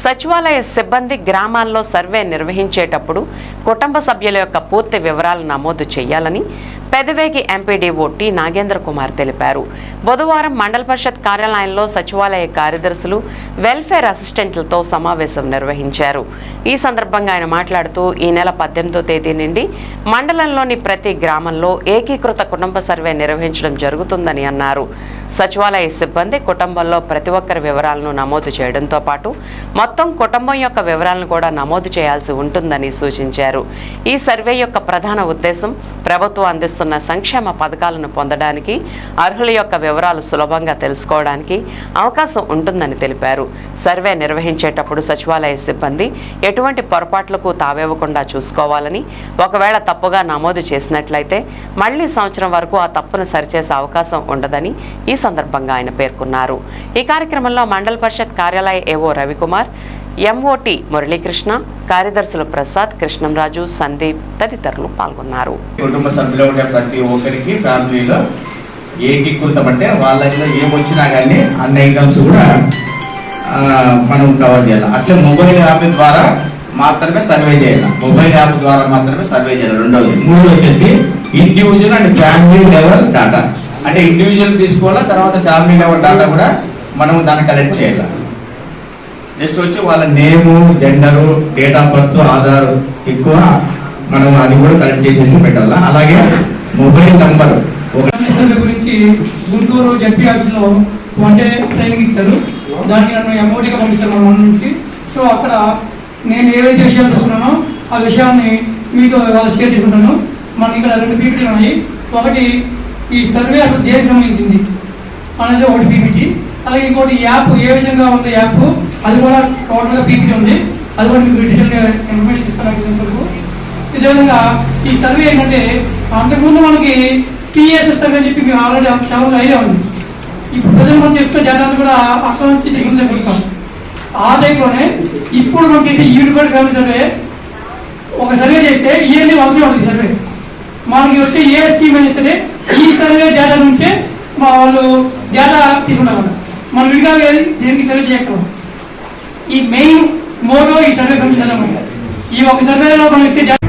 సచివాలయ సిబ్బంది గ్రామాల్లో సర్వే నిర్వహించేటప్పుడు కుటుంబ సభ్యుల యొక్క పూర్తి వివరాలు నమోదు చేయాలని పెదవేగి ఎంపీడీఓ టి నాగేంద్ర కుమార్ తెలిపారు. బుధవారం మండల పరిషత్ కార్యాలయంలో సచివాలయ కార్యదర్శులు వెల్ఫేర్ అసిస్టెంట్లతో సమావేశం నిర్వహించారు. ఈ సందర్భంగా ఆయన మాట్లాడుతూ ఈ నెల పద్దెనిమిదో తేదీ నుండి మండలంలోని ప్రతి గ్రామంలో ఏకీకృత కుటుంబ సర్వే నిర్వహించడం జరుగుతుందని అన్నారు. సచివాలయ సిబ్బంది కుటుంబంలో ప్రతి ఒక్కరి వివరాలను నమోదు చేయడంతో పాటు మొత్తం కుటుంబం యొక్క వివరాలను కూడా నమోదు చేయాల్సి ఉంటుందని సూచించారు. ఈ సర్వే యొక్క ప్రధాన ఉద్దేశం ప్రభుత్వం అందిస్తున్న సంక్షేమ పథకాలను పొందడానికి అర్హుల యొక్క వివరాలు సులభంగా తెలుసుకోవడానికి అవకాశం ఉంటుందని తెలిపారు. సర్వే నిర్వహించేటప్పుడు సచివాలయ సిబ్బంది ఎటువంటి పొరపాట్లకు తావేవ్వకుండా చూసుకోవాలని ఒకవేళ తప్పుగా నమోదు చేసినట్లయితే మళ్ళీ సంవత్సరం వరకు ఆ తప్పును సరిచేసే అవకాశం ఉండదని ఈ సందర్భంగా ఆయన పేర్కొన్నారు. ఈ కార్యక్రమంలో మండల పరిషత్ కార్యాలయ ఏవో రవికుమార్ ఎంఓటి మురళీకృష్ణ కార్యదర్శులు ప్రసాద్ కృష్ణంరాజు సందీప్ తదితరులు పాల్గొన్నారు. కుటుంబ సభ్యులు ఉండే ప్రతి ఒక్కరికి ఫ్యామిలీలో ఏకీకృతం అంటే వాళ్ళకి ఏమొచ్చినా కానీ అన్ని ఇన్కమ్స్ కూడా మనం కవర్ చేయాలి. అట్లే మొబైల్ యాప్ ద్వారా మాత్రమే సర్వే చేయాలి. మొబైల్ యాప్ ద్వారా మాత్రమే సర్వే చేయాలి. రెండోది మూడు వచ్చేసి individual and family level data అంటే ఇండివిజువల్ తీసుకోవాలా తర్వాత ఫ్యామిలీ లెవెల్ డేటా కూడా మనం దాన్ని కలెక్ట్ చేయాలి. నెక్స్ట్ వచ్చి వాళ్ళ name gender date of birth Aadhaar ఎక్కువ మనం అది కూడా కలెక్ట్ చేసేసి పెట్టాలా? అలాగే మొబైల్ నంబర్ గురించి గుంటూరు జడ్పీ ఆఫీస్లో అంటే ట్రైనింగ్ ఇచ్చారు. దానికి నన్ను ఎంఓటీగా పంపించారు మన నుంచి. సో అక్కడ నేను ఏవైతే విషయాలు చూస్తున్నానో ఆ విషయాన్ని మీతో వాళ్ళు షేర్ చేసుకుంటాను. మనకి ఇక్కడ రెండు పీపీటీలు ఉన్నాయి. ఒకటి ఈ సర్వే అసలు దేనికి సంబంధించింది? అనేది ఒకటి పీపీటీ. అలాగే ఇంకోటి యాప్ ఏ విధంగా ఉంది యాప్? అది కూడా టోటల్గా పీపీ ఉంది. అది కూడా మీకు డీటెయిల్గా ఇన్ఫర్మేషన్ ఇస్తాను ఇంతవరకు ఇదేవిధంగా ఈ సర్వే ఏంటంటే అంతకుముందు మనకి టీఎస్ఎస్ సర్వే అని చెప్పి మేము ఆల్రెడీ చాలా ఐడియా ఉంది. ఇప్పుడు ప్రజలు మనం చేస్తున్న డేటా కూడా అక్షరం నుంచి చెప్పిందే పెడతాం ఆ టైంలోనే ఇప్పుడు మనం చేసే యూనిఫైడ్ ఫ్యామిలీ సర్వే ఒక సర్వే చేస్తే ఇవన్నీ వన్స్ ఉంటుంది సర్వే మనకి వచ్చే ఏ స్కీమ్ అయినా సరే ఈ సర్వే డేటా నుంచే మా వాళ్ళు డేటా తీసుకుంటాం మనం విడిగా దేనికి సర్వే చేయగలం ఈ మెయిన్ మోటో ఈ సర్వే సంబంధించిన ఈ ఒక సర్వేలో మనం ఇచ్చే